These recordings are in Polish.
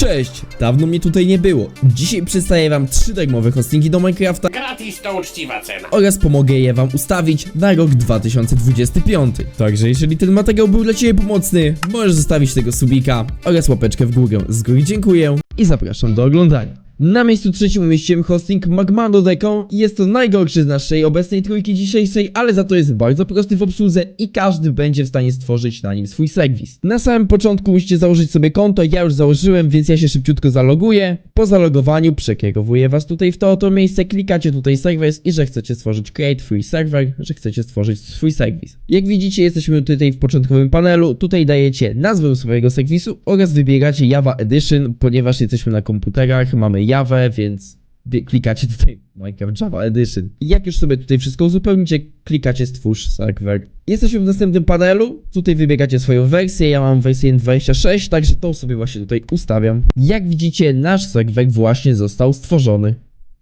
Cześć! Dawno mnie tutaj nie było. Dzisiaj przedstawię wam trzy darmowe hostingi do Minecrafta Gratis to uczciwa cena. oraz pomogę je wam ustawić na rok 2025. Także jeżeli ten materiał był dla ciebie pomocny, możesz zostawić tego subika oraz łapeczkę w górę. Z góry dziękuję i zapraszam do oglądania. Na miejscu trzecim umieściłem hosting Magmano.com i jest to najgorszy z naszej obecnej trójki dzisiejszej, ale za to jest bardzo prosty w obsłudze i każdy będzie w stanie stworzyć na nim swój serwis. Na samym początku musicie założyć sobie konto, ja już założyłem, więc ja się szybciutko zaloguję. Po zalogowaniu przekierowuję was tutaj w to oto miejsce, klikacie tutaj serwis i że chcecie stworzyć create free server, że chcecie stworzyć swój serwis. Jak widzicie jesteśmy tutaj w początkowym panelu, tutaj dajecie nazwę swojego serwisu oraz wybieracie Java Edition, ponieważ jesteśmy na komputerach, mamy Java, więc klikacie tutaj Minecraft Java Edition. I jak już sobie tutaj wszystko uzupełnicie, klikacie stwórz serwer. Jesteśmy w następnym panelu, tutaj wybieracie swoją wersję, ja mam wersję 26, także tą sobie właśnie tutaj ustawiam. Jak widzicie, nasz serwer właśnie został stworzony.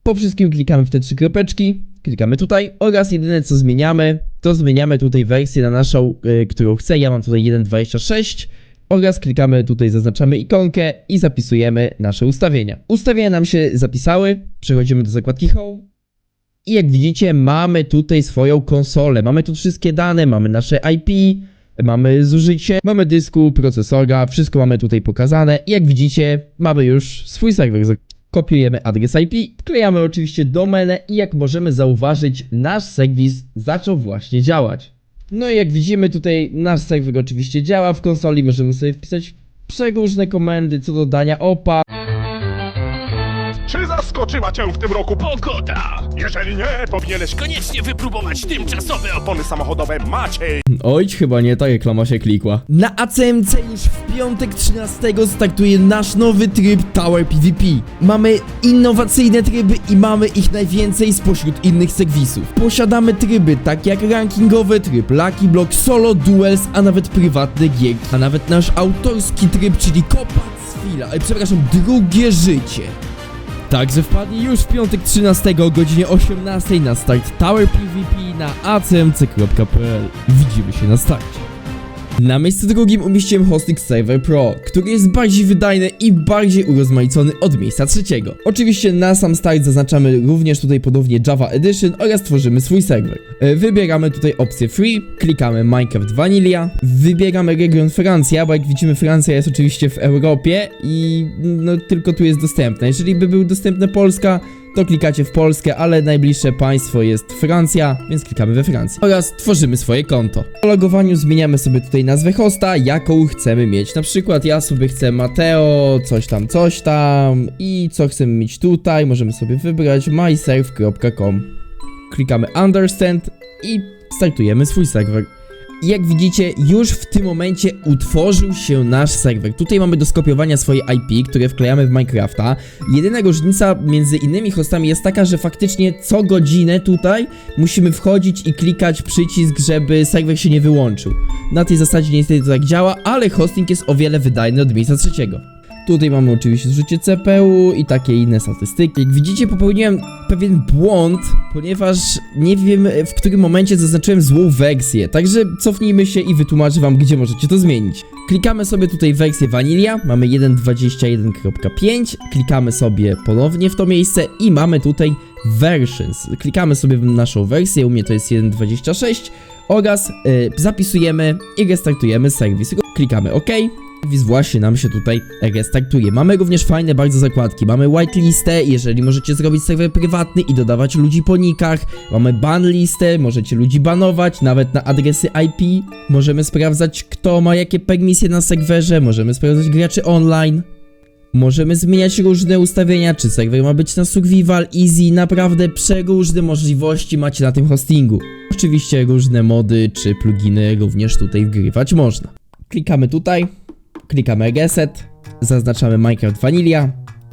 Po wszystkim klikamy w te trzy kropeczki, klikamy tutaj oraz jedyne co zmieniamy, to zmieniamy tutaj wersję na naszą, y, którą chcę. Ja mam tutaj 1.26 oraz klikamy tutaj, zaznaczamy ikonkę i zapisujemy nasze ustawienia. Ustawienia nam się zapisały, przechodzimy do zakładki Home. I jak widzicie, mamy tutaj swoją konsolę. Mamy tu wszystkie dane, mamy nasze IP, mamy zużycie, mamy dysku, procesora, wszystko mamy tutaj pokazane. I jak widzicie, mamy już swój serwer. Kopiujemy adres IP, wklejamy oczywiście domenę i jak możemy zauważyć, nasz serwis zaczął właśnie działać. No i jak widzimy tutaj nasz serwer oczywiście działa w konsoli, możemy sobie wpisać przeróżne komendy co do dania opa, zaskoczyła cię w tym roku Pogoda! Jeżeli nie, powinieneś Koniecznie wypróbować tymczasowe opony. samochodowe Maciej. Oj, chyba nie, ta reklama się klikła. Na ACMC już w piątek 13 startuje nasz nowy tryb Tower PvP. Mamy innowacyjne tryby i mamy ich najwięcej spośród innych serwisów. Posiadamy tryby takie jak rankingowy tryb, Lucky Block, Solo Duels, a nawet prywatne gierki. A nawet nasz autorski tryb, czyli Kopat z Fila, przepraszam, drugie życie. Także wpadnij już w piątek 13 o godzinie 18 na start Tower PvP na acmc.pl. Widzimy się na starcie. Na miejscu drugim umieściłem hosting Server Pro, który jest bardziej wydajny i bardziej urozmaicony od miejsca trzeciego. Oczywiście na sam start zaznaczamy również tutaj ponownie Java Edition oraz tworzymy swój serwer. E, Wybieramy tutaj opcję Free, klikamy Minecraft Vanilla, wybieramy region Francja, bo jak widzimy Francja jest oczywiście w Europie i no tylko tu jest dostępna. Jeżeli by był dostępna Polska, to klikacie w Polskę, ale najbliższe państwo jest Francja, więc klikamy we Francji. Oraz tworzymy swoje konto. Po logowaniu zmieniamy sobie tutaj nazwę hosta, jaką chcemy mieć. Na przykład ja sobie chcę Mateo, coś tam, coś tam i co chcemy mieć tutaj, możemy sobie wybrać myserve.com. Klikamy understand i startujemy swój serwer. I Jak widzicie, już w tym momencie utworzył się nasz serwer. Tutaj mamy do skopiowania swoje IP, które wklejamy w Minecrafta. Jedyna różnica między innymi hostami jest taka, że faktycznie co godzinę tutaj musimy wchodzić i klikać przycisk, żeby serwer się nie wyłączył. Na tej zasadzie niestety to tak działa, ale hosting jest o wiele wydajny od miejsca trzeciego. Tutaj mamy oczywiście zużycie CPU i takie inne statystyki. Jak widzicie, popełniłem pewien błąd, ponieważ nie wiem w którym momencie zaznaczyłem złą wersję. Także cofnijmy się i wytłumaczę wam, gdzie możecie to zmienić. Klikamy sobie tutaj wersję Vanilla, mamy 1.21.5, klikamy sobie ponownie w to miejsce i mamy tutaj versions. Klikamy sobie w naszą wersję, u mnie to jest 1.26 oraz y, zapisujemy i restartujemy serwis. Klikamy OK. Serwis właśnie nam się tutaj restartuje. Mamy również fajne bardzo zakładki. Mamy whitelistę, jeżeli możecie zrobić serwer prywatny i dodawać ludzi po nikach. Mamy ban listę, możecie ludzi banować, nawet na adresy IP. Możemy sprawdzać, kto ma jakie permisje na serwerze, możemy sprawdzać graczy online. Możemy zmieniać różne ustawienia, czy serwer ma być na survival, easy, naprawdę przeróżne możliwości macie na tym hostingu. Oczywiście różne mody czy pluginy również tutaj wgrywać można. Klikamy tutaj, klikamy reset, zaznaczamy Minecraft Vanilla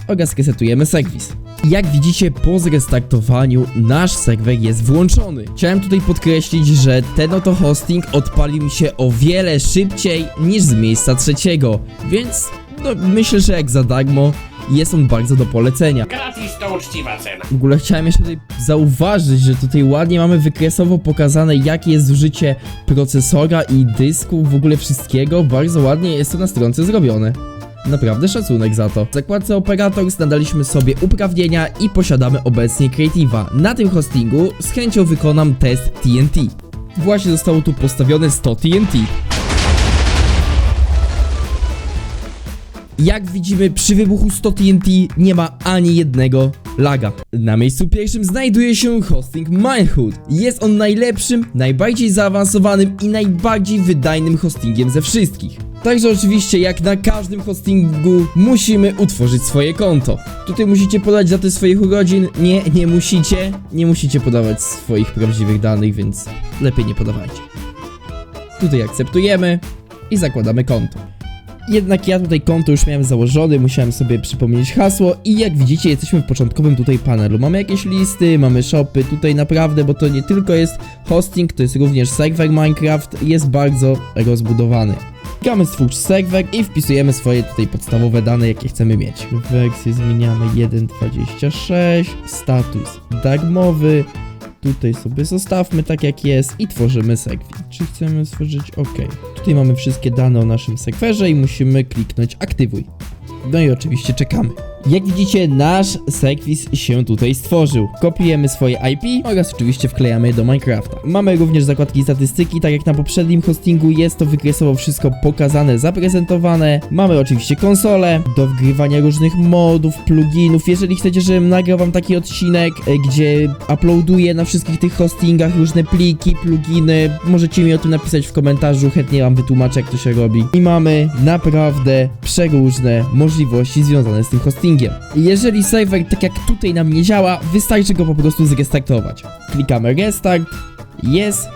oraz resetujemy serwis. Jak widzicie po zrestartowaniu nasz serwer jest włączony. Chciałem tutaj podkreślić, że ten oto hosting odpalił mi się o wiele szybciej niż z miejsca trzeciego, więc no, myślę, że jak za darmo jest on bardzo do polecenia. Gratis to uczciwa cena. W ogóle chciałem jeszcze tutaj zauważyć, że tutaj ładnie mamy wykresowo pokazane jakie jest zużycie procesora i dysku, w ogóle wszystkiego. Bardzo ładnie jest to na stronce zrobione. Naprawdę szacunek za to. W zakładce Operators nadaliśmy sobie uprawnienia i posiadamy obecnie Creative'a. Na tym hostingu z chęcią wykonam test TNT. Właśnie zostało tu postawione 100 TNT. Jak widzimy, przy wybuchu 100 TNT nie ma ani jednego laga. Na miejscu pierwszym znajduje się hosting Minehood. Jest on najlepszym, najbardziej zaawansowanym i najbardziej wydajnym hostingiem ze wszystkich. Także oczywiście jak na każdym hostingu musimy utworzyć swoje konto. Tutaj musicie podać datę swoich urodzin. Nie, nie musicie. Nie musicie podawać swoich prawdziwych danych, więc lepiej nie podawajcie. Tutaj akceptujemy i zakładamy konto. Jednak ja tutaj konto już miałem założone, musiałem sobie przypomnieć hasło i jak widzicie jesteśmy w początkowym tutaj panelu. Mamy jakieś listy, mamy shopy, tutaj naprawdę, bo to nie tylko jest hosting, to jest również serwer Minecraft, jest bardzo rozbudowany. Klikamy stwórz serwer i wpisujemy swoje tutaj podstawowe dane, jakie chcemy mieć. Wersję zmieniamy 1.26, status darmowy, Tutaj sobie zostawmy tak jak jest i tworzymy sekwin. Czy chcemy stworzyć OK. Tutaj mamy wszystkie dane o naszym sekwerze i musimy kliknąć aktywuj. No i oczywiście czekamy. Jak widzicie, nasz sekwis się tutaj stworzył. Kopiujemy swoje IP oraz oczywiście wklejamy je do Minecrafta. Mamy również zakładki statystyki, tak jak na poprzednim hostingu jest to wykresowo wszystko pokazane, zaprezentowane. Mamy oczywiście konsolę do wgrywania różnych modów, pluginów. Jeżeli chcecie, żebym nagrał wam taki odcinek, e, gdzie uploaduję na wszystkich tych hostingach różne pliki, pluginy, możecie mi o tym napisać w komentarzu, chętnie wam wytłumaczę jak to się robi. I mamy naprawdę przeróżne możliwości związane z tym hostingiem. Jeżeli serwer tak jak tutaj nam nie działa, wystarczy go po prostu zrestartować. Klikamy restart, jest,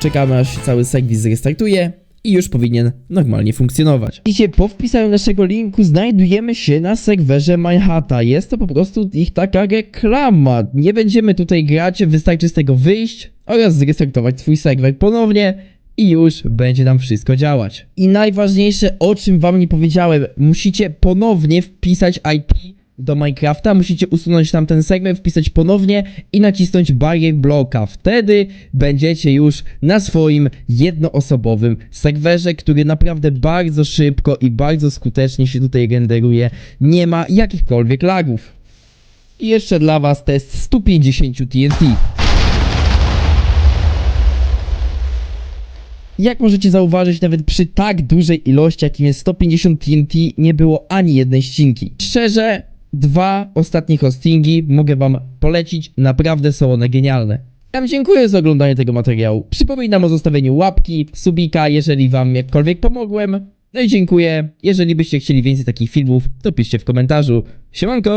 czekamy aż cały serwis zrestartuje i już powinien normalnie funkcjonować. Widzicie, po wpisaniu naszego linku znajdujemy się na serwerze MyHata. Jest to po prostu ich taka reklama. Nie będziemy tutaj grać, wystarczy z tego wyjść oraz zrestartować swój serwer ponownie i już będzie nam wszystko działać. I najważniejsze, o czym wam nie powiedziałem, musicie ponownie wpisać IP do Minecrafta, musicie usunąć tam ten segment, wpisać ponownie i nacisnąć barrier bloka. Wtedy będziecie już na swoim jednoosobowym serwerze, który naprawdę bardzo szybko i bardzo skutecznie się tutaj renderuje. Nie ma jakichkolwiek lagów. I jeszcze dla was test 150 TNT. Jak możecie zauważyć, nawet przy tak dużej ilości, jakim jest 150 TNT, nie było ani jednej ścinki. Szczerze, dwa ostatnie hostingi mogę wam polecić, naprawdę są one genialne. Ja dziękuję za oglądanie tego materiału. Przypominam o zostawieniu łapki, subika, jeżeli wam jakkolwiek pomogłem. No i dziękuję. Jeżeli byście chcieli więcej takich filmów, to piszcie w komentarzu. Siemanko!